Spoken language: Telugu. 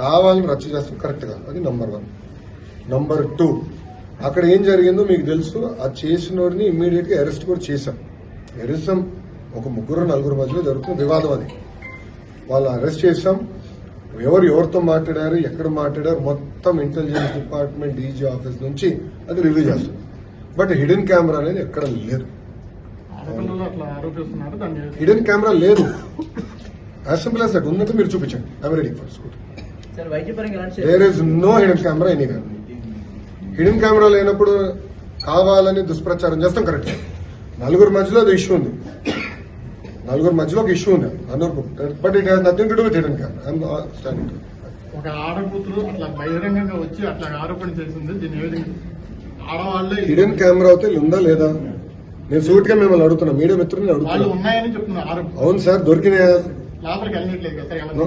కావాలని రచ్చ చేస్తాం. కరెక్ట్ కాదు అది నంబర్ వన్ నంబర్ టూ అక్కడ ఏం జరిగిందో మీకు తెలుసు. ఆ చేసినోడిని ఇమ్మీడియట్గా అరెస్ట్ కూడా చేశాం. ఎరిసం ఒక ముగ్గురు నలుగురు మధ్యలో జరుగుతున్న వివాదం అది. వాళ్ళు అరెస్ట్ చేశాం. ఎవరు ఎవరితో మాట్లాడారు ఎక్కడ మాట్లాడారు మొత్తం ఇంటెలిజెన్స్ డిపార్ట్మెంట్ డీజీ ఆఫీస్ నుంచి అది రివ్యూ చేస్తుంది బట్ హిడెన్ కెమెరా అనేది ఎక్కడ లేదు. హిడెన్ కెమెరా లేదు. యాజ్ సింపుల్ యాజ్ దట్ ఉన్నట్టు మీరు చూపించండి. I'm ready for shoot there is no hidden camera anywhere hidden camera లేనప్పుడు కావాలని దుష్ప్రచారం చేస్తాం కరెక్ట్ నలుగురు మధ్యలో అది ఇష్యూ ఉంది. నలుగురు మధ్యలో ఒక ఇష్యూ ఉంది. అందరు but it has nothing to do with hidden camera I'm standing ఒక ఆడకూతురు అట్లా బహిరంగంగా వచ్చి అట్లా ఆరోపణ చేసింది. ఆడవాళ్ళే హిడెన్ కెమెరా అయితే ఉందా లేదా? నేను సూట్గా మిమ్మల్ని అడుగుతున్నా. మీడియా అడుగుతున్నా. ఆరోపణ. అవును సార్ దొరికినాయా? లోపలికి వెళ్ళట్లేదు?